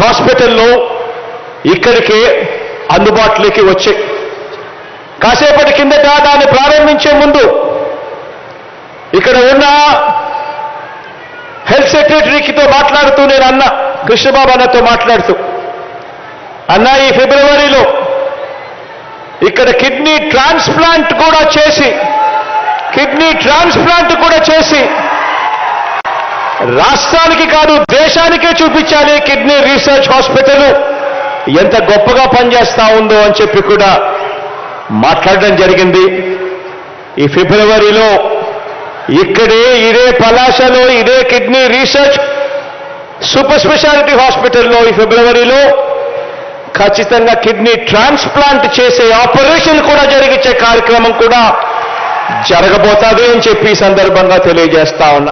హాస్పిటల్లో ఇక్కడికే అందుబాటులోకి వచ్చాయి కాసేపటి కిందట దాన్ని ప్రారంభించే ముందు ఇక్కడ ఉన్న హెల్త్ సెక్రటరీకితో మాట్లాడుతూ నేను అన్న కృష్ణబాబు అన్నతో మాట్లాడుతూ అన్న ఈ ఫిబ్రవరిలో ఇక్కడ కిడ్నీ ట్రాన్స్ప్లాంట్ కూడా చేసి కిడ్నీ ట్రాన్స్ప్లాంట్ కూడా చేసి రాష్ట్రానికి కాదు దేశానికే చూపించాలి కిడ్నీ రీసెర్చ్ హాస్పిటల్. ఎంత గొప్పగా పనిచేస్తా ఉందో అని చెప్పి కూడా మాట్లాడడం జరిగింది. ఈ ఫిబ్రవరిలో ఇక్కడే ఇదే పలాసలో ఇదే కిడ్నీ రీసెర్చ్ సూపర్ స్పెషాలిటీ హాస్పిటల్లో ఈ ఫిబ్రవరిలో ఖచ్చితంగా కిడ్నీ ట్రాన్స్ప్లాంట్ చేసే ఆపరేషన్ కూడా జరిగించే కార్యక్రమం కూడా జరగబోతుంది అని చెప్పి ఈ సందర్భంగా తెలియజేస్తా ఉన్నా.